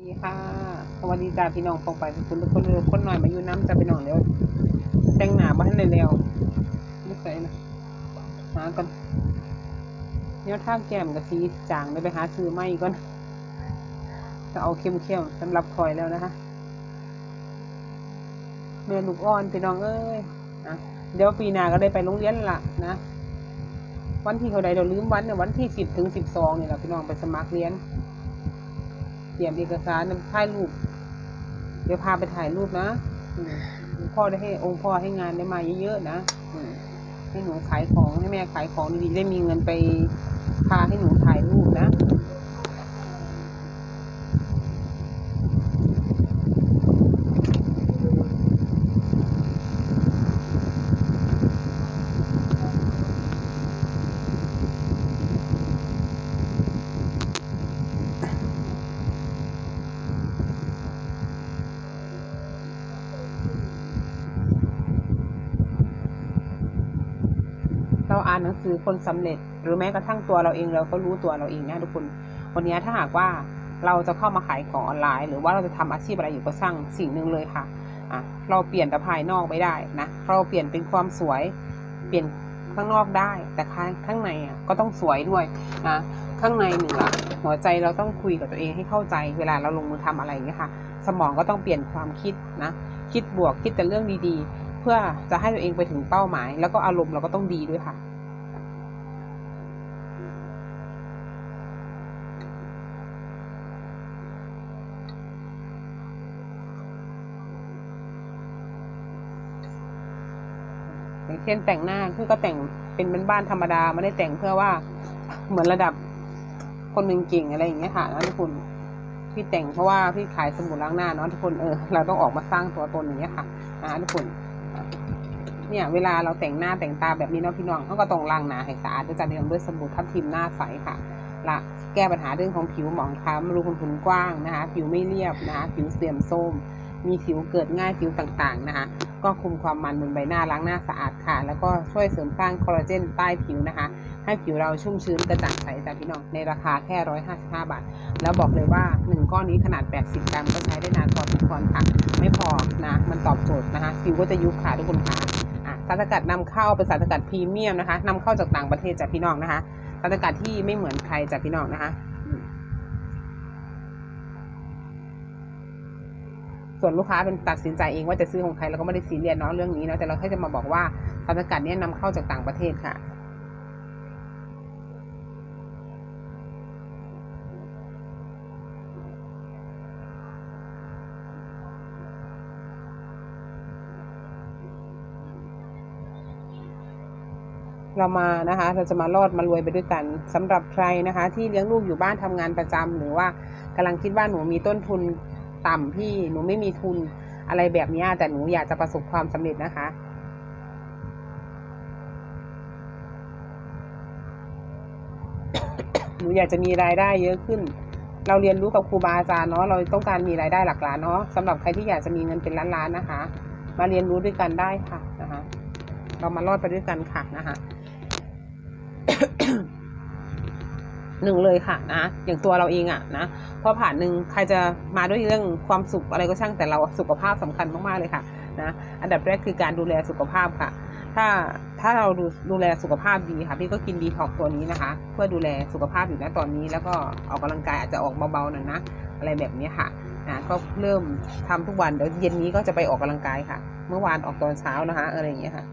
ดีค่ะสวัสดีจ้าพี่น้องฟองไปคุณทุกคนเลยคนหน่อยมาอยู่น้ำจ้าพี่น้องเดี๋ยวแต่งหนาบ้านเลยแล้วไม่เคยนะหากันเนี่ยท่าแก้มกับสีจางเดี๋ยไปหาซื้อไม่ก่อนจะเอาเข้มเข้มสำหรับคอยแล้วนะคะแม่ลูกอ่อนพี่น้องเอ้ยอะเดี๋ยวปีหน้าก็ได้ไปโรงเรียนละนะวันที่เท่าใดเดี๋ยวลืมวันเนี่ยวันที่สิบถึงสิบสองนี่แหละพี่น้องไปสมัครเรียน เตรียมเอกสารนำถ่ายรูป เดี๋ยวพาไปถ่ายรูปนะอืมพ่อได้ให้องค์พ่อให้งานได้มาเยอะๆนะให้หนูขายของให้แม่ขายของดีๆได้มีเงินไปพาให้หนูถ่ายรูปนะ เราอ่านหนังสือคนสำเร็จ หรือแม้กระทั่งตัวเราเองเราก็รู้ตัวเราเองนะทุกคน วันนี้ถ้าหากว่าเราจะเข้ามาขายของออนไลน์ หรือว่าเราจะทำอาชีพอะไรอยู่ก็ช่างสิ่งหนึ่งเลยค่ะอะ เราเปลี่ยนแต่ภายนอกไม่ได้นะ เราเปลี่ยนเป็นความสวย เปลี่ยนข้างนอกได้ แต่ข้างข้างในอะก็ต้องสวยด้วยนะข้างในหนึ่งละหัวใจเราต้องคุยกับตัวเองให้เข้าใจ เวลาเราลงมือทำอะไรอย่างเงี้ยค่ะ สมองก็ต้องเปลี่ยนความคิดนะ คิดบวกคิดแต่เรื่องดีๆ เพื่อจะให้ตัวเองไปถึงเป้าหมาย แล้วก็อารมณ์เราก็ต้องดีด้วยค่ะ อย่างเช่นแต่งหน้าคือก็แต่งเป็นบ้านๆธรรมดาไม่ได้แต่งเพื่อว่าเหมือนระดับคนหนึ่งเก่งอะไรอย่างเงี้ยค่ะนะทุกคนพี่แต่งเพราะว่าพี่ขายสบู่ล้างหน้าเนาะทุกคนเออเราต้องออกมาสร้างตัวตนอย่างเงี้ยค่ะนะทุกคน เนี่ยเวลาเราแต่งหน้าแต่งตาแบบนี้เนาะพี่น้องเขาก็ต้องล้างหน้าให้สะอาดด้วยจะเรียมด้วยสบู่ทับทิมหน้าใสค่ะละแก้ปัญหาเรื่องของผิวหมองคล้ำรูขุมขนกว้างนะคะ ผิวไม่เรียบนะคะ ผิวเสื่อมโทรมมีสิวเกิดง่ายสิวต่างๆนะคะ ก็คุมความมันบนใบหน้าล้างหน้าสะอาดค่ะ แล้วก็ช่วยเสริมสร้างคอลลาเจนใต้ผิวนะคะ ให้ผิวเราชุ่มชื้นกระจ่างใสจากพี่น้องในราคาแค่ 155 บาท แล้วบอกเลยว่า 1 ก้อนนี้ขนาด 80 กรัมก็ใช้ได้นานพอสมควรค่ะ ไม่พอนะมันตอบโจทย์นะคะผิวก็จะยุบค่ะทุกคนค่ะอะสารสกัดนำเข้าเป็นสารสกัดพรีเมียมนะคะนำเข้าจากต่างประเทศจากพี่น้องนะคะสารสกัดที่ไม่เหมือนใครจากพี่น้องนะคะ ส่วนลูกค้าเป็นตัดสินใจเองว่าจะซื้อของใครเราก็ไม่ได้ซีเรียสเนาะเรื่องนี้เนาะแต่เราแค่จะมาบอกว่าสารสกัดนี้นำเข้าจากต่างประเทศค่ะเรามานะคะเราจะมารอดมารวยไปด้วยกันสำหรับใครนะคะ ที่เลี้ยงลูกอยู่บ้านทำงานประจำหรือว่ากำลังคิดว่าหนูมีต้นทุน ต่ำพี่หนูไม่มีทุนอะไรแบบนี้แต่หนูอยากจะประสบความสำเร็จนะคะหนูอยากจะมีรายได้เยอะขึ้น เราเรียนรู้กับครูบาอาจารย์เนาะ เราต้องการมีรายได้หลักล้านเนาะสำหรับใครที่อยากจะมีเงินเป็นล้านๆนะคะ มาเรียนรู้ด้วยกันได้ค่ะนะคะ เรามารอดไปด้วยกันค่ะนะคะ หนึ่งเลยค่ะนะอย่างตัวเราเองอะนะพอผ่านหนึ่งใครจะมาด้วยเรื่องความสุขอะไรก็ช่างแต่เราสุขภาพสำคัญมากๆเลยค่ะนะอันดับแรกคือการดูแลสุขภาพค่ะ ถ้าถ้าเราดูดูแลสุขภาพดีค่ะพี่ก็กินดีท็อกตัวนี้นะคะ เพื่อดูแลสุขภาพอยู่นะตอนนี้ แล้วก็ออกกำลังกายอาจจะออกเบาๆหน่อยนะอะไรแบบนี้ค่ะนะก็เริ่มทำทุกวันเดี๋ยวเย็นนี้ก็จะไปออกกำลังกายค่ะ เมื่อวานออกตอนเช้านะคะอะไรอย่างเงี้ยค่ะ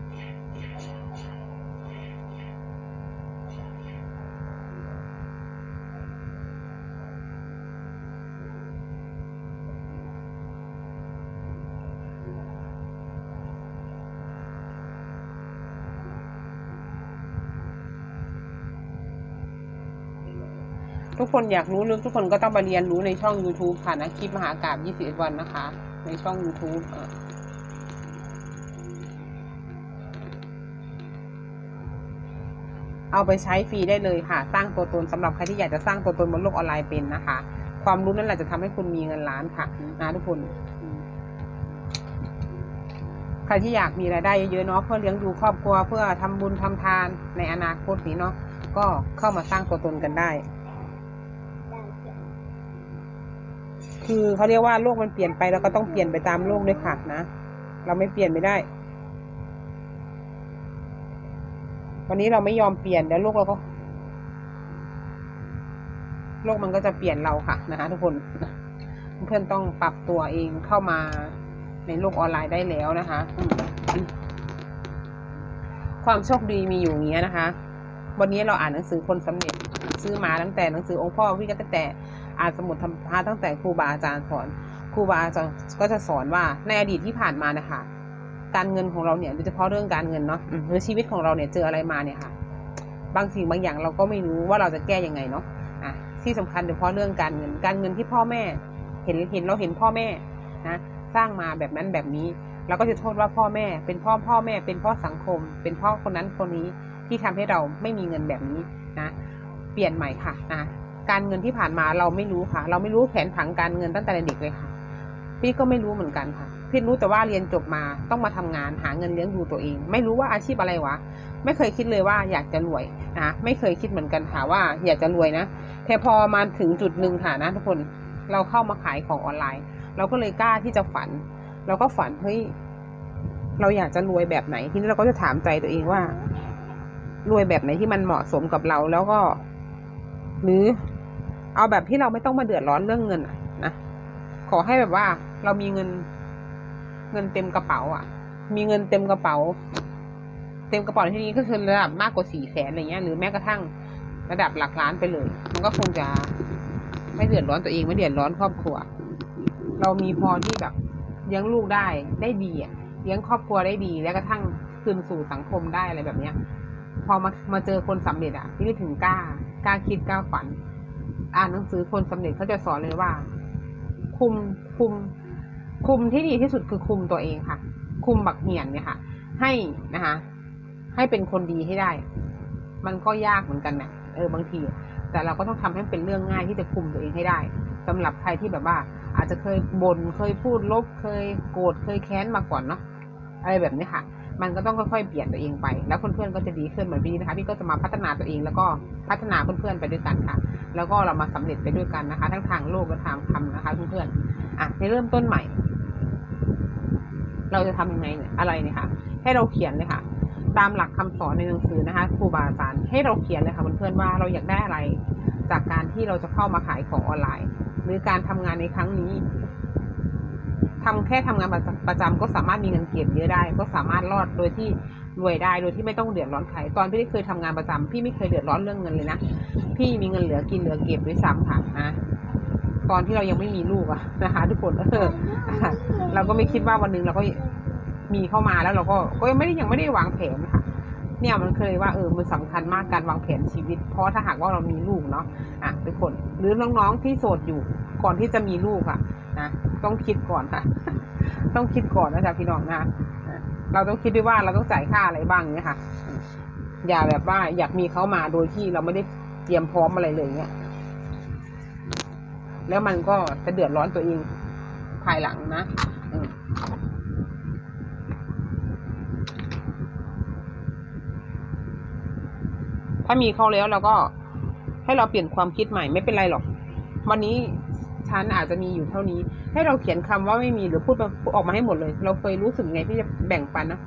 ทุกคนอยากรู้ลึกทุกคนก็ต้องไปเรียนรู้ในช่อง YouTube ค่ะนะคลิปมหากราบ21 วันนะคะ ในช่อง YouTube อะเอาไปใช้ฟรีได้เลยค่ะ สร้างตัวตนสำหรับใครที่อยากจะสร้างตัวตนบนโลกออนไลน์เป็นนะคะ ความรู้นั่นแหละจะทำให้คุณมีเงินล้านค่ะนะทุกคน ใครที่อยากมีรายได้เยอะๆเนาะเพื่อเลี้ยงดูครอบครัวเพื่อทำบุญทำทานในอนาคตนี้เนาะก็เข้ามาสร้างตัวตนกันได้ คือเขาเรียกว่าโลกมันเปลี่ยนไปเราก็ต้องเปลี่ยนไปตามโลกด้วยค่ะนะ เราไม่เปลี่ยนไม่ได้ วันนี้เราไม่ยอมเปลี่ยนเดี๋ยวโลกเราก็ โลกมันก็จะเปลี่ยนเราค่ะนะคะทุกคนเพื่อนต้องปรับตัวเองเข้ามาในโลกออนไลน์ได้แล้วนะคะ ความโชคดีมีอยู่เงี้ยนะคะ วันนี้เราอ่านหนังสือคนสำเร็จซื้อมาตั้งแต่หนังสือองค์พ่อพี่ก็ตั้งแต่ อ่านสมุดธรรมะตั้งแต่ครูบาอาจารย์สอนครูบาอาจารย์ก็จะสอนว่าในอดีตที่ผ่านมานะคะการเงินของเราเนี่ยโดยเฉพาะเรื่องการเงินเนาะหรือชีวิตของเราเนี่ยเจออะไรมาเนี่ยค่ะ บางสิ่งบางอย่างเราก็ไม่รู้ว่าเราจะแก้ยังไงเนาะอะที่สำคัญโดยเฉพาะเรื่องการเงิน การเงินที่พ่อแม่ เห็นเห็นเราเห็นพ่อแม่นะสร้างมาแบบนั้นแบบนี้เราก็จะโทษว่าพ่อแม่ เป็นพ่อพ่อแม่ เป็นพ่อสังคม เป็นพ่อคนนั้นคนนี้ที่ทำให้เราไม่มีเงินแบบนี้นะ เปลี่ยนใหม่ค่ะนะ การเงินที่ผ่านมาเราไม่รู้ค่ะ เราไม่รู้แผนผังการเงินตั้งแต่เด็กเลยค่ะ พี่ก็ไม่รู้เหมือนกันค่ะ พี่รู้แต่ว่าเรียนจบมาต้องมาทำงานหาเงินเลี้ยงดูตัวเอง ไม่รู้ว่าอาชีพอะไรวะ ไม่เคยคิดเลยว่าอยากจะรวยนะไม่เคยคิดเหมือนกันค่ะว่าอยากจะรวยนะแต่พอมาถึงจุดหนึ่งค่ะนะทุกคนเราเข้ามาขายของออนไลน์ เราก็เลยกล้าที่จะฝัน เราก็ฝันเฮ้ยเราอยากจะรวยแบบไหนทีนี้เราก็จะถามใจตัวเองว่ารวยแบบไหนที่มันเหมาะสมกับเราแล้วก็ หรือ เอาแบบที่เราไม่ต้องมาเดือดร้อนเรื่องเงินนะขอให้แบบว่าเรามีเงิน เงินเต็มกระเป๋า อะ มีเงินเต็มกระเป๋า เต็มกระเป๋าที่นี้ก็คือระดับมากกว่าสี่แสนอะไรเงี้ย หรือแม้กระทั่งระดับหลักล้านไปเลย มันก็คงจะไม่เดือดร้อนตัวเองไม่เดือดร้อนครอบครัว เรามีพอที่แบบเลี้ยงลูกได้ได้ดีอะเลี้ยงครอบครัวได้ดีแล้วกระทั่งคืนสู่สังคมได้อะไรแบบเนี้ย พอมามาเจอคนสำเร็จอะนี่ถึงกล้ากล้าคิดกล้าฝัน อ่านหนังสือคนสำเร็จเขาจะสอนเลยว่า คุมคุม คุมที่ดีที่สุดคือคุมตัวเองค่ะ คุมบักเหียนเนี่ยค่ะ ให้นะคะ ให้เป็นคนดีให้ได้ มันก็ยากเหมือนกันนะเออบางที แต่เราก็ต้องทำให้มันเป็นเรื่องง่ายที่จะคุมตัวเองให้ได้สำหรับใครที่แบบว่า อาจจะเคยบน่นเคยพูดลบ เคยโกรธเคยแค้นมาก่อนเนาะอะไรแบบนี้ค่ะมันก็ต้องค่อยๆ เปลี่ยนตัวเองไป แล้วเพื่อนๆ ก็จะดีขึ้นเหมือนพี่นะคะ พี่ก็จะมาพัฒนาตัวเองแล้วก็พัฒนาเพื่อนๆ ไปด้วยกันค่ะ แล้วก็เรามาสำเร็จไปด้วยกันนะคะ ทั้งทางโลกและทางธรรมนะคะเพื่อนๆอะในเริ่มต้นใหม่ เราจะทำยังไงเนี่ยอะไรเนี่ยค่ะ ให้เราเขียนเลยค่ะตามหลักคำสอนในหนังสือนะคะครูบาอาจารย์ให้เราเขียนเลยค่ะเพื่อนๆว่าเราอยากได้อะไร จากการที่เราจะเข้ามาขายของออนไลน์ หรือการทำงานในครั้งนี้ทำแค่ทำงานประจำก็สามารถมีเงินเก็บเยอะได้ ก็สามารถรอดโดยที่ รวยได้โดยที่ไม่ต้องเดือดร้อนใครตอนพี่เคยทำงานประจำพี่ไม่เคยเดือดร้อนเรื่องเงินเลยนะพี่มีเงินเหลือกินเหลือเก็บด้วยซ้ำค่ะนะตอนที่เรายังไม่มีลูกอะนะคะ ทุกคนเออเราก็ไม่คิดว่าวันหนึ่งเราก็มีเข้ามาแล้วเราก็ก็ยังไม่ได้ยังไม่ได้วางแผนค่ะ เนี่ยมันเคยว่าเออมันสำคัญมากการวางแผนชีวิต เพราะถ้าหากว่าเรามีลูกเนาะอะทุกคนหรือน้องๆที่โสดอยู่ก่อนที่จะมีลูกอะนะต้องคิดก่อนค่ะ ต้องคิดก่อนนะจ๊ะพี่น้องนะ เราต้องคิดด้วยว่าเราต้องจ่ายค่าอะไรบ้างเนี่ยค่ะ อย่าแบบว่าอยากมีเขามาโดยที่เราไม่ได้เตรียมพร้อมอะไรเลยเนี่ยแล้วมันก็จะเดือดร้อนตัวเองภายหลังนะถ้ามีเขาแล้วเราก็ให้เราเปลี่ยนความคิดใหม่ไม่เป็นไรหรอก วันนี้ ฉันอาจจะมีอยู่เท่านี้ ให้เราเขียนคำว่าไม่มีหรือพูดออกมาให้หมดเลย เราเคยรู้สึกไงที่จะแบ่งปันนะ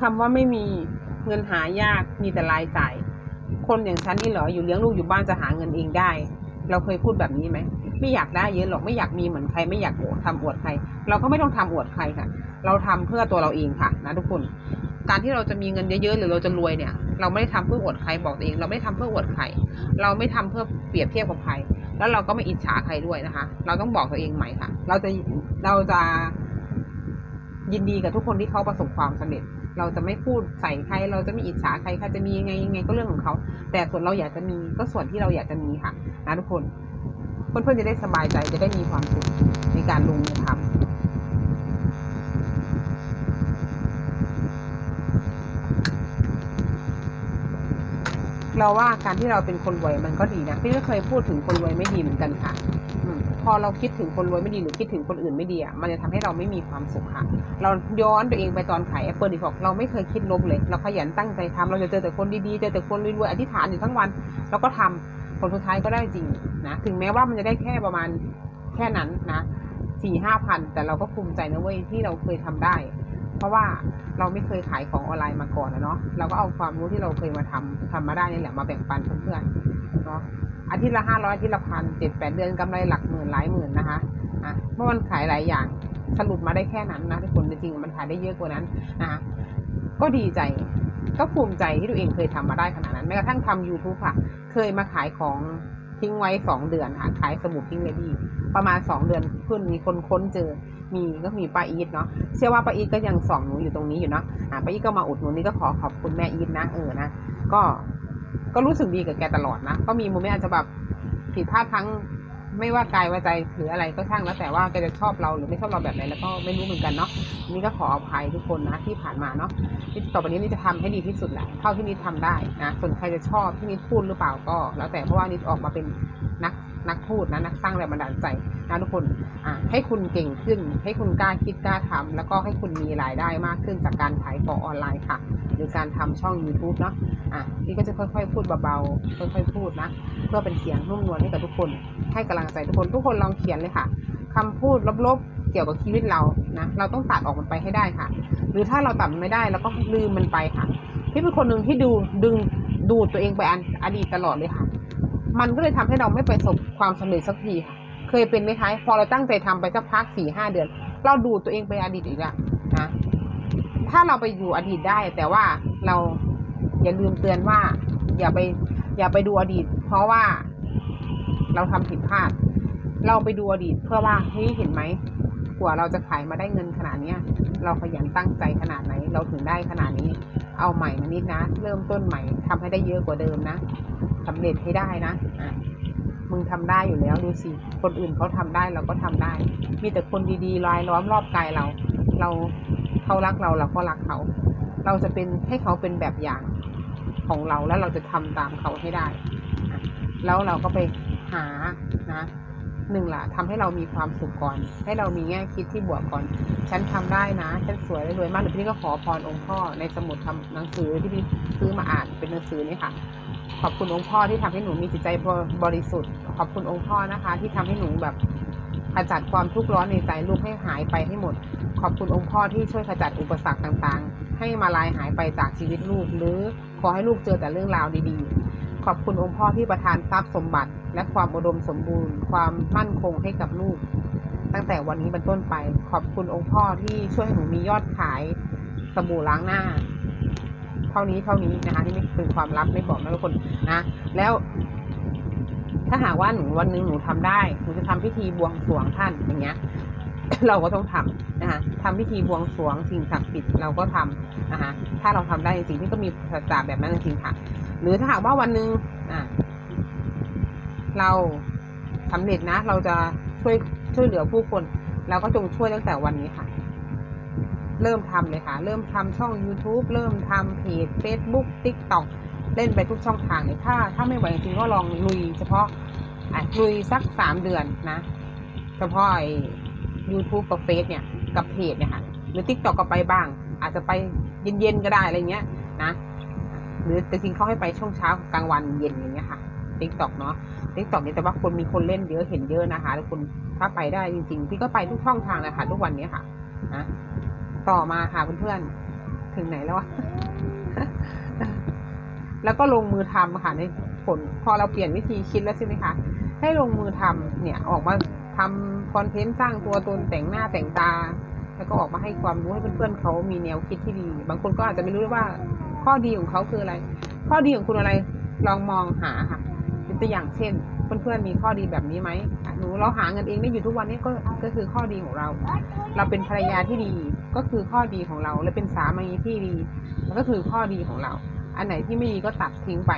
คำว่าไม่มีเงินหายากมีแต่รายจ่าย คนอย่างฉันนี่เหรออยู่เลี้ยงลูกอยู่บ้านจะหาเงินเองได้ เราเคยพูดแบบนี้ไหมไม่อยากได้เยอะหรอกไม่อยากมีเหมือนใครไม่อยากทำอวดใคร เราก็ไม่ต้องทำอวดใครค่ะ เราทำเพื่อตัวเราเองค่ะ นะทุกคน การที่เราจะมีเงินเยอะๆหรือเราจะรวยเนี่ย เราไม่ได้ทำเพื่ออวดใครบอกตัวเอง เราไม่ได้ทำเพื่ออวดใคร เราไม่ทำเพื่อเปรียบเทียบกับใคร แล้วเราก็ไม่อิจฉาใครด้วยนะคะ เราต้องบอกตัวเองใหม่ค่ะ เราจะเราจะยินดีกับทุกคนที่เขาประสบความสำเร็จ เราจะไม่พูดใส่ใคร เราจะไม่อิจฉาใครใครจะมียังไงยังไงก็เรื่องของเขา แต่ส่วนเราอยากจะมีก็ส่วนที่เราอยากจะมีค่ะนะทุกคน เพื่อนๆจะได้สบายใจจะได้มีความสุขในการลงมือทำ เราว่าการที่เราเป็นคนรวยมันก็ดีนะพี่ก็เคยพูดถึงคนรวยไม่ดีเหมือนกันค่ะพอเราคิดถึงคนรวยไม่ดีหรือคิดถึงคนอื่นไม่ดีอะมันจะทำให้เราไม่มีความสุขค่ะ เราย้อนตัวเองไปตอนขายแอปเปิลดีกบอกเราไม่เคยคิดลบเลย เราขยันตั้งใจทำเราจะเจอแต่คนดีๆเจอแต่คนรวยๆอธิษฐานอยู่ทั้งวันเราก็ทำผลสุดท้ายก็ได้จริงนะถึงแม้ว่ามันจะได้แค่ประมาณแค่นั้นนะสี่ห้าพันแต่เราก็ภูมิใจนะเว้ยที่เราเคยทำได้ เพราะว่าเราไม่เคยขายของออนไลน์มาก่อนนะเนาะเราก็เอาความรู้ที่เราเคยมาทำทำมาได้นี่แหละมาแบ่งปันเพื่อนๆเนาะอาทิตย์ละห้าร้อยอาทิตย์ละพันเจ็ดแปดเดือนกำไรหลักหมื่นหลายหมื่นนะคะอะเมื่อมันขายหลายอย่างสรุปมาได้แค่นั้นนะทุกคนจริงๆมันขายได้เยอะกว่านั้นนะคะก็ดีใจก็ภูมิใจที่ตัวเองเคยทำมาได้ขนาดนั้นแม้กระทั่งทำ YouTube ค่ะ เคยมาขายของทิ้งไว้สองเดือนค่ะขายสบู่พิงเลดี้ประมาณสองเดือนขึ้นมีคนค้นเจอ มีก็มีป้าอีทเนาะเชื่อว่าป้าอีทก็ยังส่องหนูอยู่ตรงนี้อยู่เนาะอ่าป้าอีทก็มาอุดหนุนนี่ก็ขอขอบคุณแม่อีทนะเออนะก็ก็รู้สึกดีกับแกตลอดนะก็มีโมเมนต์อาจจะแบบผิดพลาดทั้งไม่ว่ากายวาใจหรืออะไรก็ช่างแล้วแต่ว่าแกจะชอบเราหรือไม่ชอบเราแบบไหนแล้วก็ไม่รู้เหมือนกันเนาะนี่ก็ขออภัยทุกคนนะที่ผ่านมาเนาะที่ต่อไปนี้นี่จะทำให้ดีที่สุดแหละเท่าที่นิดทำได้นะส่วนใครจะชอบที่นิดพูดหรือเปล่าก็ แล้วแต่เพราะว่านิดออกมาเป็นนักนักพูดนะนักสร้างแรงบันดาลใจ นะทุกคนอะให้คุณเก่งขึ้น ให้คุณกล้าคิดกล้าทำแล้วก็ให้คุณมีรายได้มากขึ้นจากการขายของออนไลน์ค่ะ หรือการทำช่อง YouTube เนาะอะนี่ก็จะค่อยๆ พูดเบาๆค่อยๆพูดนะเพื่อเป็นเสียงนุ่มนวลให้กับทุกคน ให้กำลังใจทุกคนทุกคนลองเขียนเลยค่ะคำพูดลบๆเกี่ยวกับชีวิตเรานะเราต้องตัดออกมันไปให้ได้ค่ะ หรือถ้าเราตัดมันไม่ได้เราก็ลืมมันไปค่ะพี่เป็นคนหนึ่งที่ดูดึงดูดตัวเองไปอันอดีตตลอดเลยค่ะ มันก็เลยทำให้เราไม่ประสบความสำเร็จสักทีค่ะ เคยเป็นไหมคะพอเราตั้งใจทำไปสักพักสี่ห้าเดือน เราดูตัวเองไปอดีตอีกแล้วนะถ้าเราไปอยู่อดีตได้ แต่ว่าเราอย่าลืมเตือนว่า อย่าไป อย่าไปดูอดีต เพราะว่าเราทำผิดพลาด เราไปดูอดีตเพื่อว่าเฮ้ยเห็นไหมกว่าเราจะขายมาได้เงินขนาดเนี้ย เราขยันตั้งใจขนาดไหน เราถึงได้ขนาดนี้ เอาใหม่มานิดนะ เริ่มต้นใหม่ทำให้ได้เยอะกว่าเดิมนะสำเร็จให้ได้นะอะ มึงทำได้อยู่แล้วดูสิ คนอื่นเขาทำได้เราก็ทำได้ มีแต่คนดีๆรายล้อมรอบกายเรา เราเขารักเราเราก็รักเขา เราจะเป็นให้เขาเป็นแบบอย่างของเราแล้วเราจะทำตามเขาให้ได้ แล้วเราก็ไปหานะหนึ่งล่ะทำให้เรามีความสุขก่อน ให้เรามีแง่คิดที่บวกก่อน ฉันทำได้นะ ฉันสวยและรวยมากหรือพี่ก็ขอพรองค์พ่อในสมุดทำหนังสือที่พี่ซื้อมาอ่านเป็นหนังสือนี่ค่ะ ขอบคุณองค์พ่อที่ทำให้หนูมีจิตใจบริสุทธิ์ ขอบคุณองค์พ่อนะคะ ที่ทำให้หนูแบบขจัดความทุกข์ร้อนในใจลูกให้หายไปให้หมด ขอบคุณองค์พ่อที่ช่วยขจัดอุปสรรคต่างๆ ให้มาลายหายไปจากชีวิตลูก หรือขอให้ลูกเจอแต่เรื่องราวดีๆ ขอบคุณองค์พ่อที่ประทานทรัพย์สมบัติ และความอุดมสมบูรณ์ ความมั่นคงให้กับลูก ตั้งแต่วันนี้เป็นต้นไป ขอบคุณองค์พ่อที่ช่วยให้หนูมียอดขายสบู่ล้างหน้า เท่านี้เท่านี้นะคะที่ไม่เป็นความลับไม่บอกนะทุกคนนะ แล้วถ้าหากว่าหนูวันหนึงหนูทำได้หนูจะทำพิธีบวงสรวงท่านอย่างเงี้ย เราก็ต้องทำนะคะทำพิธีบวงสรวงสิ่งศักดิ์สิทธิ์เราก็ทำนะคะถ้าเราทำได้จริงๆพี่ก็มีสัจจะแบบนั้นจริงๆค่ะ หรือถ้าหากว่าวันหนึ่งอะเราสำเร็จนะ เราจะช่วยช่วยเหลือผู้คน เราก็จงช่วยตั้งแต่วันนี้ค่ะ เริ่มทำเลยค่ะ เริ่มทำช่อง YouTube เริ่มทำเพจ Facebook TikTok เล่นไปทุกช่องทางเลยถ้า ถ้าไม่ไหวจริงก็ลองลุยเฉพาะอะลุยสักสามเดือนนะ เฉพาะไอ้ YouTube กับเฟซเนี่ยกับเพจเนี่ยค่ะ หรือ TikTok ก็ไปบ้าง อาจจะไปเย็นๆก็ได้อะไรเงี้ยนะ หรือแต่จริงเขาให้ไปช่วงเช้ากลางวันเย็นอย่างเงี้ยค่ะ TikTok เนาะ TikTok เนี่ยแต่ว่าคนมีคนเล่นเยอะเห็นเยอะนะคะทุกคนถ้าไปได้จริงๆ พี่ก็ไปทุกช่องทางเลยค่ะทุกวันนี้ค่ะนะ ต่อมาค่ะเพื่อนๆ ถึงไหนแล้ววะแล้วก็ลงมือทำค่ะในผลพอเราเปลี่ยนวิธีคิดแล้วใช่ไหมคะให้ลงมือทำเนี่ยออกมาทำคอนเทนต์สร้างตัวตนแต่งหน้าแต่งตา แล้วก็ออกมาให้ความรู้ให้เพื่อนๆเขามีแนวคิดที่ดี บางคนก็อาจจะไม่รู้ว่าข้อดีของเขาคืออะไร ข้อดีของคุณอะไรลองมองหาค่ะตัวอย่างเช่น เพื่อนๆมีข้อดีแบบนี้ไหม หนูเราหาเงินเองได้อยู่ทุกวันนี้ก็ก็คือข้อดีของเรา เราเป็นภรรยาที่ดีก็คือข้อดีของเรา และเป็นสามีที่ดีมันก็คือข้อดีของเรา อันไหนที่ไม่ดีก็ตัดทิ้งไป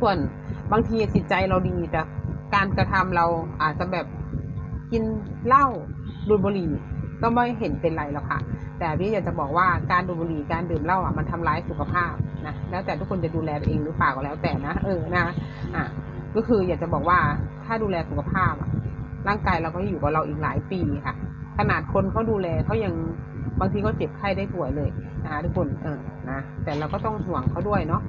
ส่วนบางทีจิตใจเราดีแต่การกระทำเราอาจจะแบบกินเหล้าดูดบุหรี่ก็ไม่เห็นเป็นไรหรอกค่ะ แต่พี่อยากจะบอกว่าการดูดบุหรี่การดื่มเหล้าอะมันทำร้ายสุขภาพนะแล้วแต่ทุกคนจะดูแลตัวเองหรือเปล่าก็แล้วแต่นะเออนะอะ ก็คืออยากจะบอกว่าถ้าดูแลสุขภาพร่างกายเราก็อยู่กับเราอีกหลายปีค่ะ ขนาดคนเขาดูแลเขายังบางทีก็เจ็บไข้ได้ป่วยเลยนะคะทุกคนเออนะแต่เราก็ต้องห่วงเขาด้วยเนาะ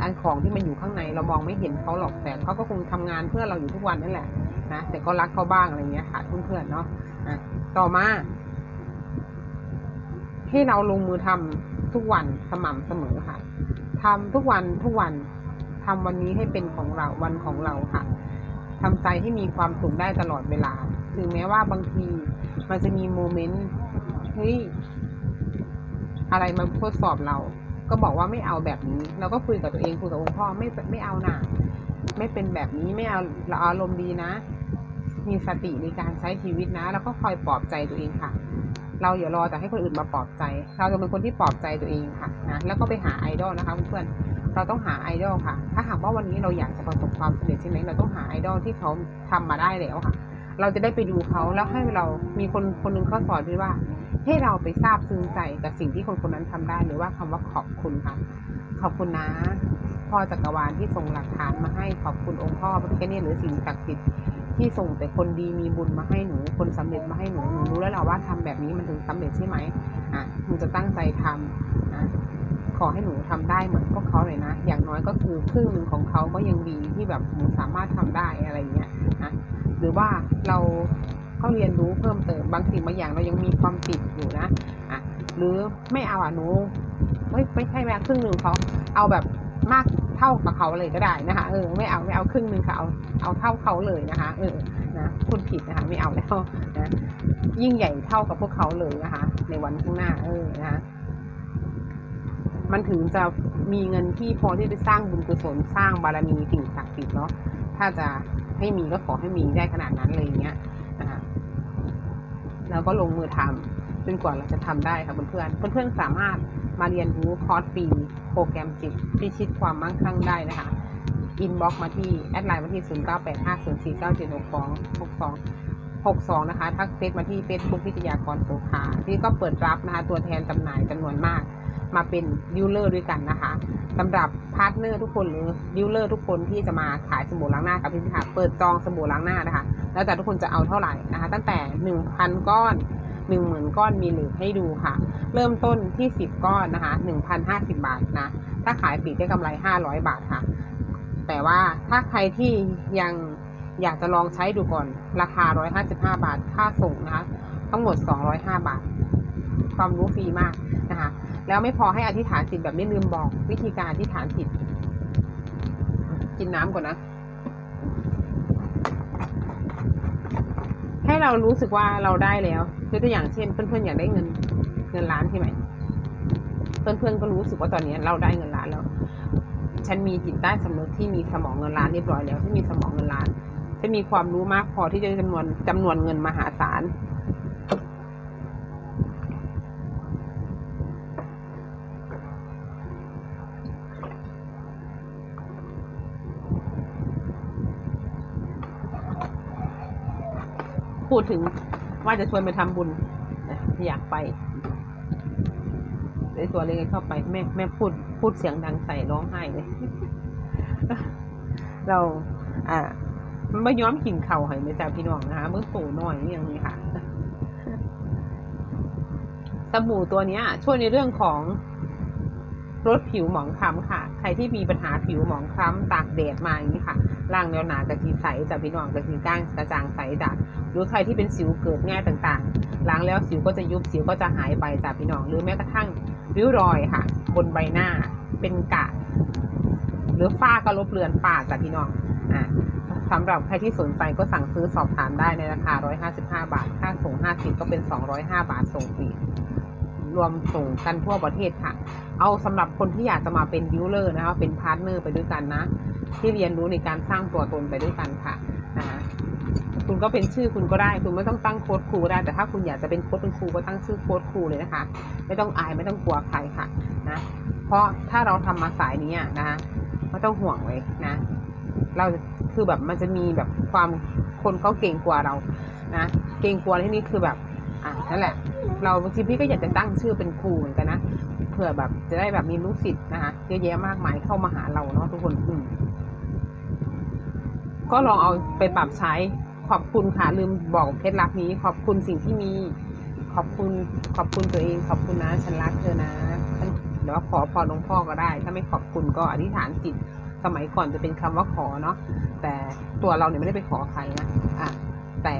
อันของที่มันอยู่ข้างในเรามองไม่เห็นเขาหรอกแต่เขาก็คงทำงานเพื่อเราอยู่ทุกวันนั่นแหละนะแต่ก็รักเขาบ้างอะไรเงี้ยค่ะเพื่อนๆเนาะะต่อมาให้เราลงมือทำทุกวันสม่ำเสมอค่ะทำทุกวันทุกวัน ทำวันนี้ให้เป็นของเราวันของเราค่ะทำใจให้มีความสุขได้ตลอดเวลา ถึงแม้ว่าบางทีมันจะมีโมเมนต์เฮ้ยอะไรมาทดสอบเรา ก็บอกว่าไม่เอาแบบนี้ เราก็คุยกับตัวเองคุยกับองค์พ่อไม่ไม่เอาหน่ะไม่เป็นแบบนี้ไม่เอาเราอารมณ์ดีนะ มีสติในการใช้ชีวิตนะ แล้วก็คอยปลอบใจตัวเองค่ะ เราอย่ารอแต่ให้คนอื่นมาปลอบใจ เราจะเป็นคนที่ปลอบใจตัวเองค่ะนะแล้วก็ไปหาไอดอลนะคะเพื่อนๆ เราต้องหาไอดอลค่ะ ถ้าหากว่าวันนี้เราอยากจะประสบความสำเร็จใช่ไหมเราต้องหาไอดอลที่เขาทำมาได้แล้วค่ะ เราจะได้ไปดูเขาแล้วให้เรามีคนคนหนึงเขาสอนด้วยว่า ให้เราไปทราบซึ้งใจกับสิ่งที่คนคนนั้นทำได้หรือว่าคำว่าขอบคุณค่ะ ขอบคุณนะพ่อจักรวาลที่ส่งหลักฐานมาให้ขอบคุณองค์พ่อพระพิฆเนศหรือสิ่งศักดิ์สิทธิ์ที่ส่งแต่คนดีมีบุญมาให้หนู คนสำเร็จมาให้หนูหนูรู้แล้วแหละว่าทำแบบนี้มันถึงสำเร็จใช่ไหมอะหนูจะตั้งใจทำนะ ขอให้หนูทำได้เหมือนพวกเขาเลยนะ อย่างน้อยก็คือครึ่งหนึ่งของเขาก็ยังดีที่แบบหนูสามารถทำได้อะไรเงี้ยนะหรือว่าเราก็เรียนรู้เพิ่มเติมบางสิ่งบางอย่างเรายังมีความติดอยู่นะอะหรือไม่เอาอะหนูเฮ้ยไม่ใช่แม่ครึ่งหนึ่งเขาเอาแบบมากเท่ากับเขาเลยก็ได้นะคะเออไม่เอาไม่เอาครึ่งหนึ่งค่ะเอาเอาเท่าเขาเลยนะคะ เออนะพูดผิดนะคะไม่เอาแล้วนะยิ่งใหญ่เท่ากับพวกเขาเลยนะคะ ในวันข้างหน้าเออนะคะ มันถึงจะมีเงินที่พอที่จะสร้างบุญกุศลสร้างบารมีสิ่งศักดิ์สิทธิ์เนาะถ้าจะให้มีก็ขอให้มีได้ขนาดนั้นเลยอย่างเงี้ยนะคะแล้วก็ลงมือทำจนกว่าเราจะทำได้ค่ะเพื่อนๆเพื่อนๆสามารถมาเรียนรู้คอร์สฟรีโปรแกรมจิตพิชิตความมั่งคั่งได้นะคะอินบ็อกมาที่แอดไลน์มาที่ 0 9 8 5 0 4 9 7 6 2 6 2 6 2นะคะ ทักเฟซมาที่ Facebook วิทยากรโสภาที่ก็เปิดรับนะคะตัวแทนจำหน่ายจำนวนมาก มาเป็นดิวเลอร์ด้วยกันนะคะสำหรับพาร์ทเนอร์ทุกคนหรือดิวเลอร์ทุกคนที่จะมาขายสบู่ล้างหน้ากับพี่พิธาเปิดจองสบู่ล้างหน้านะคะ แล้วแต่ทุกคนจะเอาเท่าไหร่นะคะ ตั้งแต่ 1,000 ก้อน10,000ก้อนมีเหลือให้ดูค่ะ เริ่มต้นที่10ก้อนนะคะ1,050บาทนะ ถ้าขายปีได้กำไร500บาทค่ะ แต่ว่าถ้าใครที่ยังอยากจะลองใช้ดูก่อน ราคา155บาท ค่าส่งนะคะ ทั้งหมด205บาท ความรู้ฟรีมากนะคะ แล้วไม่พอให้อธิษฐานจิตแบบไม่ลืมบอก วิธีการอธิษฐานจิต กินน้ำก่อนนะ ให้เรารู้สึกว่าเราได้แล้วยกตัวอย่างเช่น เพื่อนๆอยากได้เงิน เงินล้านใช่ไหมเพื่อนๆก็รู้สึกว่าตอนนี้เราได้เงินล้านแล้ว ฉันมีจิตใต้สำนึกที่มีสมองเงินล้านเรียบร้อยแล้วที่มีสมองเงินล้านจะมีความรู้มากพอที่จะจำนวนจำนวนเงินมหาศาล พูดถึงว่าจะชวนไปทำบุญนะอยากไปไอตัวเล็กเข้าไปแม่แม่พูดพูดเสียงดังใส่ร้องไห้เลย เรา อ่ามันไม่ย้อมกินเข่าวให้ไม่จ้าพี่น้องนะคะเมื่อโตน้อยอย่างนี้ค่ะสบู่ตัวเนี้ยช่วยในเรื่องของลดผิวหมองคล้ำค่ะ ใครที่มีปัญหาผิวหมองคล้ำตากแดดมาอย่างนี้ค่ะร่างแนวหนากระสีใสจากพี่น้องกระสีก้างกระจ่างใสจาก หรือใครที่เป็นสิวเกิดง่ายต่างๆ ล้างแล้วสิวก็จะยุบสิวก็จะหายไปจากพี่น้อง หรือแม้กระทั่งริ้วรอยค่ะ บนใบหน้าเป็นกะ หรือฝ้าก็ลบเลือนฝ้าจากพี่น้องอ่าสำหรับใครที่สนใจก็สั่งซื้อสอบถามได้ในราคา 155 บาท ค่าส่ง 50 ก็เป็น 205 บาทส่งฟรีรวมส่งกันทั่วประเทศค่ะ เอาสำหรับคนที่อยากจะมาเป็นดิวเลอร์นะคะ เป็นพาร์ทเนอร์ไปด้วยกันนะ ที่เรียนรู้ในการสร้างตัวตนไปด้วยกันค่ะ คุณก็เป็นชื่อคุณก็ได้ คุณไม่ต้องตั้งโค้ดครูก็ได้ แต่ถ้าคุณอยากจะเป็นโค้ดเป็นครูก็ตั้งชื่อโค้ดครูเลยนะคะ ไม่ต้องอายไม่ต้องกลัวใครค่ะนะ เพราะถ้าเราทำมาสายนี้นะคะไม่ต้องห่วงเลยนะ เราคือแบบมันจะมีแบบความคนเขาเก่งกว่าเรา นะ เก่งกว่าที่นี่คือแบบ อะนั่นแหละ เราบางทีพี่ก็อยากจะตั้งชื่อเป็นครูเหมือนกันนะ เผื่อแบบจะได้แบบมีลูกศิษย์นะคะเยอะแยะมากมายเข้ามาหาเราเนาะทุกคน อืก็ลองเอาไปปรับใช้ ขอบคุณค่ะลืมบอกเคล็ดลับนี้ ขอบคุณสิ่งที่มี ขอบคุณ ขอบคุณตัวเอง ขอบคุณนะ ฉันรักเธอนะฉันหรือว่าขอพรหลวงพ่อก็ได้ ถ้าไม่ขอบคุณก็อธิษฐานจิต สมัยก่อนจะเป็นคำว่าขอเนาะแต่ตัวเราเนี่ยไม่ได้ไปขอใครนะอะแต่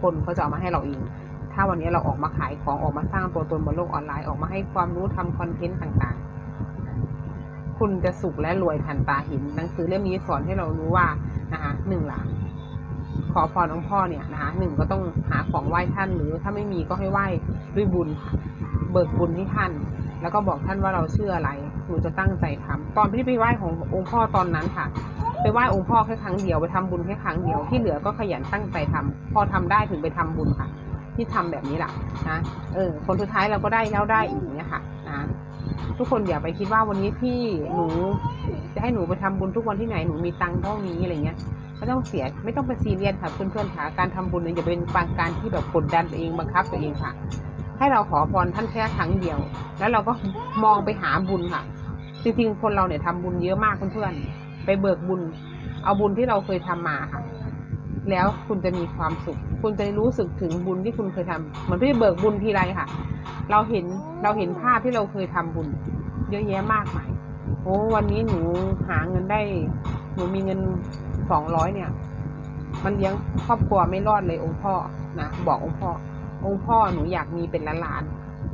คนเขาจะเอามาให้เราเองถ้าวันนี้เราออกมาขายของออกมาสร้างตัวตนบนโลกออนไลน์ออกมาให้ความรู้ทำคอนเทนต์ต่างๆ คุณจะสุขและรวยทันตาเห็นหนังสือเล่มนี้สอนให้เรารู้ว่านะคะหนึ่งหลัก ขอพรหลวงพ่อเนี่ยนะคะหนึ่งก็ต้องหาของไหว้ท่านหรือถ้าไม่มีก็ให้ไหว้ด้วยบุญค่ะเบิกบุญให้ท่าน แล้วก็บอกท่านว่าเราเชื่ออะไรหนูจะตั้งใจทำตอนที่ไปไหว้ขององค์พ่อตอนนั้นค่ะ ไปไหว้องค์พ่อแค่ครั้งเดียวไปทำบุญแค่ครั้งเดียวที่เหลือก็ขยันตั้งใจทำพอทำได้ถึงไปทำบุญค่ะ ที่ทำแบบนี้แหละนะเออคนสุดท้ายเราก็ได้แล้วได้อีกเนี่ยค่ะนะทุกคนอย่าไปคิดว่าวันนี้พี่หนูจะให้หนูไปทำบุญทุกวันที่ไหนหนูมีตังค์เท่านี้อะไรเงี้ย ไม่ต้องเสียไม่ต้องไปซีเรียสค่ะเพื่อนๆค่ะการทำบุญเนี่ยอย่าเป็นการที่แบบกดดันตัวเองบังคับตัวเองค่ะ ให้เราขอพรท่านแค่ครั้งเดียว แล้วเราก็มองไปหาบุญค่ะ จริงๆ คนเราเนี่ยทำบุญเยอะมากเพื่อนๆ ไปเบิกบุญ เอาบุญที่เราเคยทำมาค่ะ แล้วคุณจะมีความสุข คุณจะรู้สึกถึงบุญที่คุณเคยทำเหมือนที่เบิกบุญทีไรค่ะ เราเห็นเราเห็นภาพที่เราเคยทำบุญ เยอะแยะมากมายโอ้วันนี้หนูหาเงินได้ หนูมีเงิน สองร้อยเนี่ย มันเลี้ยงครอบครัวไม่รอดเลยองค์พ่อนะบอกองค์พ่อ องค์พ่อหนูอยากมีเป็นล้านล้าน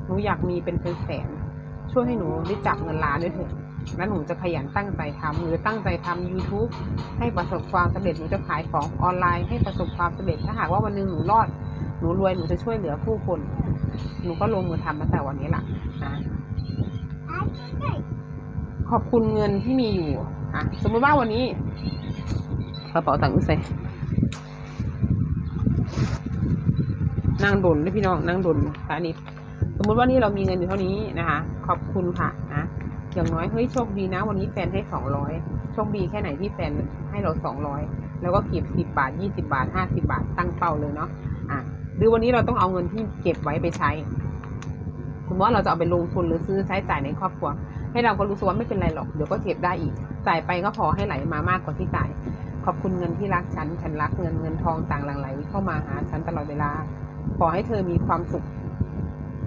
หนูอยากมีเป็นเป็นแสนช่วยให้หนูได้จับเงินล้านด้วยเถอะแล้วหนูจะขยันตั้งใจทำหรือตั้งใจทำ YouTube ให้ประสบความสำเร็จหนูจะขายของออนไลน์ให้ประสบความสำเร็จถ้าหากว่าวันนึงหนูรอดหนูรวยหนูจะช่วยเหลือผู้คน หนูก็ลงมือทำตั้งแต่วันนี้แหละนะขอบคุณเงินที่มีอยู่อะสมมติว่าวันนี้ ระเป๋าตังค์ใส่นั่งดนด้วยพี่น้องนั่งดนค่ะนี่สมมติว่านี่เรามีเงินอยู่เท่านี้นะคะ ขอบคุณค่ะนะอย่างน้อยเฮ้ยโชคดีนะ วันนี้แฟนให้สองร้อยโชคดีแค่ไหนที่แฟนให้เราสองร้อยแล้วก็เก็บสิบบาทยี่สิบาทห้าสิบาทตั้งเป้าเลยเนาะอะหรือวันนี้เราต้องเอาเงินที่เก็บไว้ไปใช้สมมติว่าเราจะเอาไปลงทุนหรือซื้อใช้จ่ายในครอบครัว ให้เราก็รู้สึกว่าไม่เป็นไรหรอกเดี๋ยวก็เก็บได้อีกจ่ายไปก็พอให้ไหลมามากกว่าที่จ่าย ขอบคุณเงินที่รักฉัน ฉันรักเงินเงินทองต่างหลั่งไหลเข้ามาหาฉันตลอดเวลา ขอให้เธอมีความสุข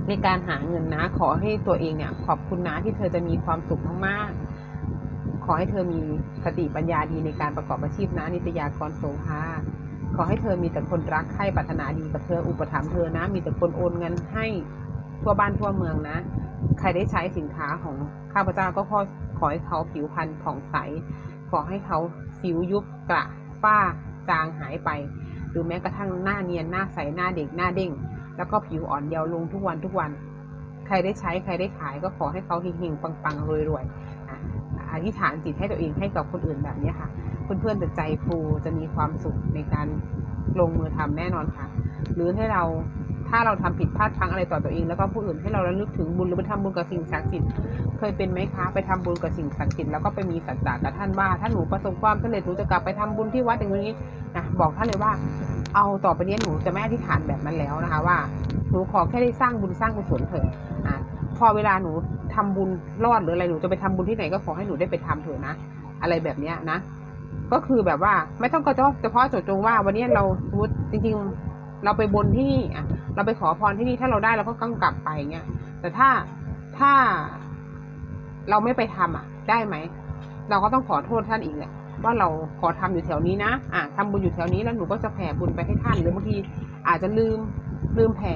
ในการหาเงินนะ ขอให้ตัวเองเนี่ย ขอบคุณนะที่เธอจะมีความสุขมากๆ ขอให้เธอมีสติปัญญาดีในการประกอบอาชีพนะนิตยากรโสภาขอให้เธอมีแต่คนรักใคร่ปรารถนาดีกับเธออุปถัมภ์เธอนะ มีแต่คนโอนเงินให้ทั่วบ้านทั่วเมืองนะ ใครได้ใช้สินค้าของข้าพเจ้าก็ขอขอให้เขาผิวพรรณผ่องใส ขอให้เขา สิวยุบกระฝ้าจางหายไป หรือแม้กระทั่งหน้าเนียนหน้าใสหน้าเด็กหน้าเด้ง แล้วก็ผิวอ่อนเยาว์ลงทุกวันทุกวัน ใครได้ใช้ใครได้ขายก็ขอให้เขาเฮงๆปังๆรวยๆออธิษฐานจิตให้ตัวเองให้กับคนอื่นแบบนี้ค่ะ เพื่อนๆจะใจฟูจะมีความสุขในการลงมือทำแน่นอนค่ะ หรือให้เราถ้าเราทำผิดพลาดพลั้งอะไรต่อตัวเองแล้วก็ผู้อื่นให้เราระลึกถึงบุญหรือไปทำบุญกับสิ่งศักดิ์สิทธิ์ เคยเป็นไหมคะ ไปทำบุญกับสิ่งศักดิ์สิทธิ์แล้วก็ไปมีสัจจะกับท่านว่าถ้าหนูประสบความสำเร็จหนูจะกลับไปทำบุญที่วัดอย่างนี้นะบอกท่านเลยว่า เอาต่อไปนี้หนูจะไม่อธิษฐานแบบนั้นแล้วนะคะว่าหนูขอแค่ได้สร้างบุญสร้างกุศลเถอะอะพอเวลาหนูทำบุญรอดหรืออะไรหนูจะไปทำบุญที่ไหนก็ขอให้หนูได้ไปทำเถอะนะ อะไรแบบเนี้ยนะ ก็คือแบบว่าไม่ต้องกระเฉพาะเจาะจงว่า วันนี้เราสมมติจริง ๆ เราไปบนที่นี่อะเราไปขอพรที่นี่ถ้าเราได้เราก็ต้องกลับไปเงี้ยแต่ถ้าถ้า เราไม่ไปทำอะ ได้ไหม เราก็ต้องขอโทษท่านอีกแหละว่าเราขอทำอยู่แถวนี้นะ อะทำบุญอยู่แถวนี้แล้วหนูก็จะแผ่บุญไปให้ท่านหรือบางทีอาจจะลืมลืมแผ่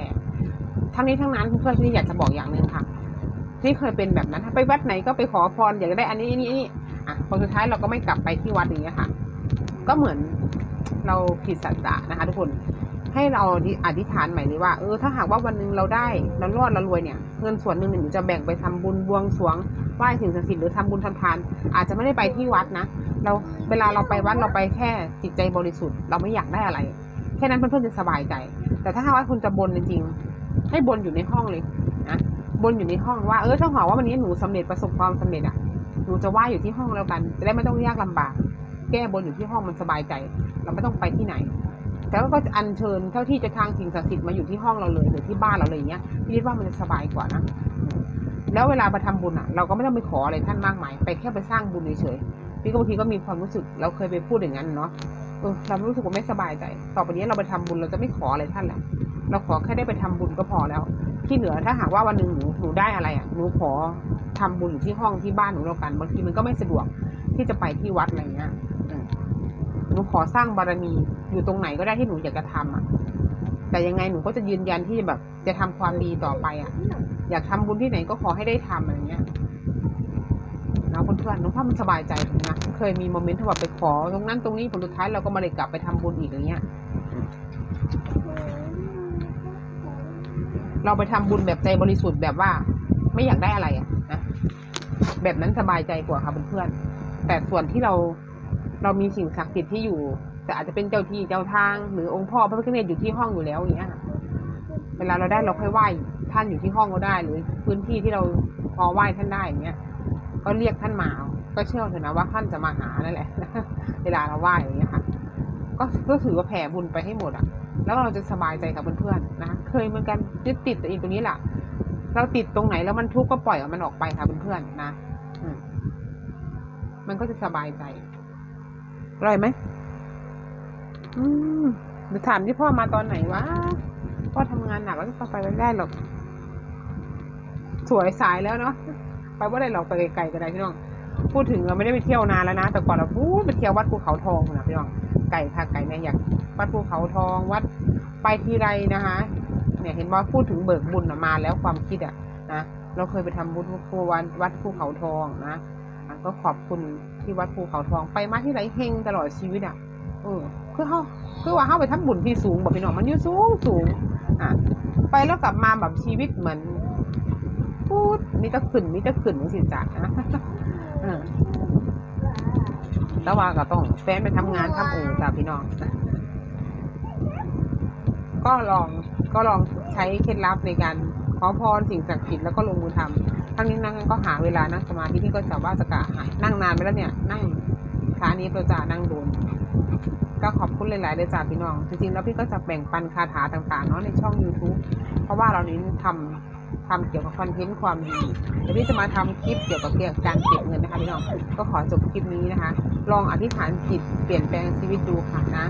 ทั้งนี้ทั้งนั้นเพื่อนที่อยากจะบอกอย่างหนึ่งค่ะที่เคยเป็นแบบนั้นไปวัดไหนก็ไปขอพรอยากจะได้อันนี้อันนี้อันนี้อะพอสุดท้ายเราก็ไม่กลับไปที่วัดอย่างเงี้ยค่ะ ก็เหมือนเราผิดสัจจะนะคะ ทุกคน ให้เราอธิษฐานใหม่เลยว่าเออถ้าหากว่าวันหนึงเราได้เรารอดเรารวยเนี่ยเงินส่วนหนึ่งเนี่ยหนูจะแบ่งไปทำบุญบวงสรวงไหว้สิ่งศักดิ์สิทธิ์หรือทำบุญทำทาน อาจจะไม่ได้ไปที่วัดนะเราเวลาเราไปวัดเราไปแค่จิตใจบริสุทธิ์เราไม่อยากได้อะไร แค่นั้นเพื่อนๆจะสบายใจ แต่ถ้าหากว่าคุณจะบนจริงๆให้บนอยู่ในห้องเลยนะบนอยู่ในห้องว่าเออถ้าหากว่าวันนี้หนูสำเร็จประสบความสำเร็จอะหนูจะไหว้อยู่ที่ห้องแล้วกันจะได้ไม่ต้องยากลำบาก แก้บนอยู่ที่ห้องมันสบายใจ เราไม่ต้องไปที่ไหน แต่ก็จะอัญเชิญเท่าที่จะทางสิ่งศักดิ์สิทธิ์มาอยู่ที่ห้องเราเลยหรือที่บ้านเราเลยอย่างเงี้ยพี่คิดว่ามันจะสบายกว่านะแล้วเวลาไปทำบุญอะ เราก็ไม่ต้องไปขออะไรท่านมากมาย ไปแค่ไปสร้างบุญเฉยๆพี่ก็บางทีก็มีความรู้สึกเราเคยไปพูดอย่างนั้นเนาะเออเรารู้สึกว่าไม่สบายใจ ต่อไปนี้เราไปทำบุญเราจะไม่ขออะไรท่านแหละเราขอแค่ได้ไปทำบุญก็พอแล้ว ที่เหลือถ้าหากว่าวันหนึ่งหนูหนูได้อะไรอะหนูขอทำบุญที่ห้องที่บ้านหนูแล้วกันบางทีมันก็ไม่สะดวกที่จะไปที่วัดอะไรเงี้ย หนูขอสร้างบารมีอยู่ตรงไหนก็ได้ที่หนูอยากจะทำอะ แต่ยังไงหนูก็จะยืนยันที่แบบ จะทำความดีต่อไปอะ อยากทำบุญที่ไหนก็ขอให้ได้ทำอะไรเงี้ยนะเพื่อนๆน้องพ่อมันสบายใจนะเคยมีโมเมนต์ที่แบบไปขอ ตรงนั้นตรงนี้ผลสุดท้ายเราก็มาเลยกลับไปทำบุญอีกอย่างเงี้ย เราไปทำบุญแบบใจบริสุทธิ์แบบว่า ไม่อยากได้อะไรอะนะแบบนั้นสบายใจกว่าค่ะเพื่อนๆแต่ส่วนที่เรา เรามีสิ่งศักดิ์สิทธิ์ที่อยู่ แต่อาจจะเป็นเจ้าที่เจ้าทาง หรือองค์พ่อพระพิฆเนศอยู่ที่ห้องอยู่แล้วอย่างเงี้ยเวลาเราได้เราค่อยไหว้ท่านอยู่ที่ห้องก็ได้ หรือพื้นที่ที่เราพอไหว้ท่านได้อย่างเงี้ยก็เรียกท่านมาเอาก็เชื่อเถอะนะว่าท่านจะมาหานั่นแหละ เวลาเราไหว้อย่างเงี้ยค่ะ ก็ก็ถือว่าแผ่บุญไปให้หมดอะ แล้วเราจะสบายใจกับเพื่อนๆนะเคยเหมือนกันยึดติดตัวเองตรงนี้แหละเราติดตรงไหนแล้วมันทุกข์ก็ปล่อยมันออกไปค่ะเพื่อนๆนะมันก็จะสบายใจ อร่อยไหมอืมถามที่พ่อมาตอนไหนวะ พ่อทำงานหนักแล้วก็ไปไม่ได้หรอก สวยสายแล้วเนาะ ไปว่าได้หรอกไปไกลๆก็ได้พี่น้อง พูดถึงเราไม่ได้ไปเที่ยวนานแล้วนะ แต่ก่อนเราพูดไปเที่ยววัดภูเขาทองนะพี่น้อง ไก่ค่ะไก่เนี่ยอยากวัดภูเขาทองวัดไปทีไรนะคะ เนี่ยเห็นว่าพูดถึงเบิกบุญมาแล้วความคิดอะนะ เราเคยไปทำบุญภูวัดวัดภูเขาทองนะ ก็ขอบคุณ ที่วัดภูเขาทองไปมาที่ไรเฮงตลอดชีวิตอะเออคือเขาคือว่าเขาไปทำบุญที่สูงแบบพี่น้องมันอยู่สูงสูงอะไปแล้วกลับมาแบบชีวิตเหมือนพูดมีตะขึ้นมีตะขึ้นสิจ้ะนะเออแล้วว่าก็ต้องแฟนไปทำงานทำเองจ้าพี่น้องก็ลองก็ลองใช้เคล็ดลับในการขอพรสิ่งศักดิ์สิทธิ์แล้วก็ลงมือทำ ทั้งนี้นั่งก็หาเวลานั่งสมาธิที่ก็จะว่าจะกะหานั่งนานไปแล้วเนี่ย นั่งขานี้ตัวจ่านั่งโดนก็ขอบคุณหลายๆเลยจ้าพี่น้อง จริงๆแล้วพี่ก็จะแบ่งปันคาถาต่างๆเนาะในช่อง YouTube เพราะว่าเราเน้นทำทำเกี่ยวกับคอนเทนต์ความดีเดี๋ยวพี่จะมาทำคลิปเกี่ยวกับเรื่องการเก็บเงินนะคะพี่น้อง ก็ขอจบคลิปนี้นะคะ ลองอธิษฐานจิตเปลี่ยนแปลงชีวิตดูค่ะนะ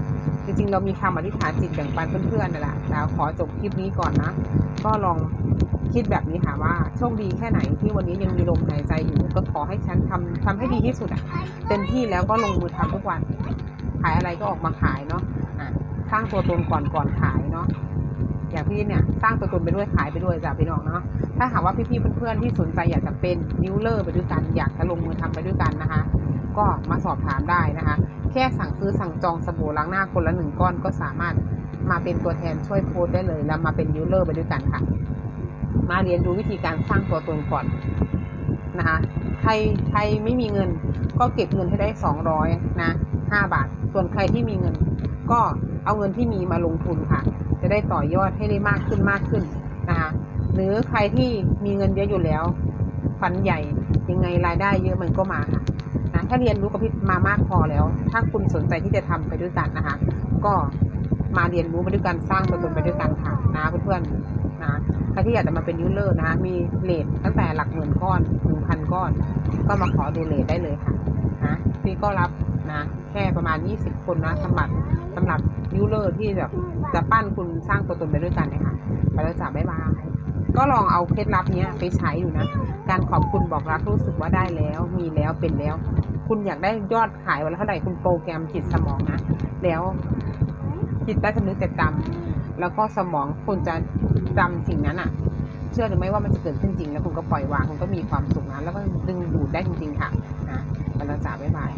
จริงๆ เรามีคำอธิษฐานจิตแบ่งปันเพื่อนๆนั่นแหละแต่ขอจบคลิปนี้ก่อนนะ ก็ลองคิดแบบนี้ค่ะว่าโชคดีแค่ไหนที่วันนี้ยังมีลมหายใจอยู่ ก็ขอให้ฉันทำทำให้ดีที่สุดอะเต็มที่แล้วก็ลงมือทำทุกวัน ขายอะไรก็ออกมาขายเนาะะสร้างตัวตนก่อนก่อนขายเนาะอย่างพี่เนี่ยสร้างตัวตนไปด้วยขายไปด้วยจ้ะพี่น้องเนาะถ้าหากว่าพี่ๆเพื่อนๆที่สนใจอยากจะเป็นดิวเลอร์ไปด้วยกันอยากจะลงมือทำไปด้วยกันนะคะ ก็มาสอบถามได้นะคะ แค่สั่งซื้อสั่งจองสบู่ล้างหน้าคนละหนึ่งก้อนก็สามารถ มาเป็นตัวแทนช่วยโพสต์ได้เลย แล้วมาเป็นดิวเลอร์ไปด้วยกันค่ะ มาเรียนรู้วิธีการสร้างตัวตนก่อนนะคะใครใครไม่มีเงินก็เก็บเงินให้ได้สองร้อยนะห้าบาท ส่วนใครที่มีเงิน ก็เอาเงินที่มีมาลงทุนค่ะ จะได้ต่อยอดให้ได้มากขึ้นมากขึ้นนะคะหรือใครที่มีเงินเยอะอยู่แล้วฝันใหญ่ยังไงรายได้เยอะมันก็มาค่ะนะถ้าเรียนรู้กับพี่มามากพอแล้ว ถ้าคุณสนใจที่จะทำไปด้วยกันนะคะ ก็ มาเรียนรู้ไปด้วยกันสร้างตัวตนไปด้วยกันค่ะนะเพื่อนๆนะใครที่อยากจะมาเป็นยูเลอร์นะมีเลทตั้งแต่หลักหมื่นก้อนหนึ่งพันก้อน ก็มาขอดูเลทได้เลยค่ะนะพี่ก็รับนะแค่ประมาณ 20 คนนะสมัครสำหรับยูเลอร์ที่แบบจะปั้นคุณสร้างตัวตนไปด้วยกันนะคะไปแล้วจ้ะบ๊ายบายก็ลองเอาเคล็ดลับนี้ไปใช้อยู่นะ การขอบคุณบอกรักรู้สึกว่าได้แล้ว มีแล้วเป็นแล้ว คุณอยากได้ยอดขายวันละเท่าไหร่คุณโปรแกรมจิตสมองนะ แล้ว จิตใต้สำนึกจะจำแล้วก็สมองคุณจะจำสิ่งนั้นอะ่ะเชื่อหรือไม่ว่ามันจะเกิดขึ้นจริง แล้วคุณก็ปล่อยวางคุณก็มีความสุขนะแล้วก็ดึงดูดได้จริง ๆ ค่ะนะไปแล้วจ้าบ๊ายบาย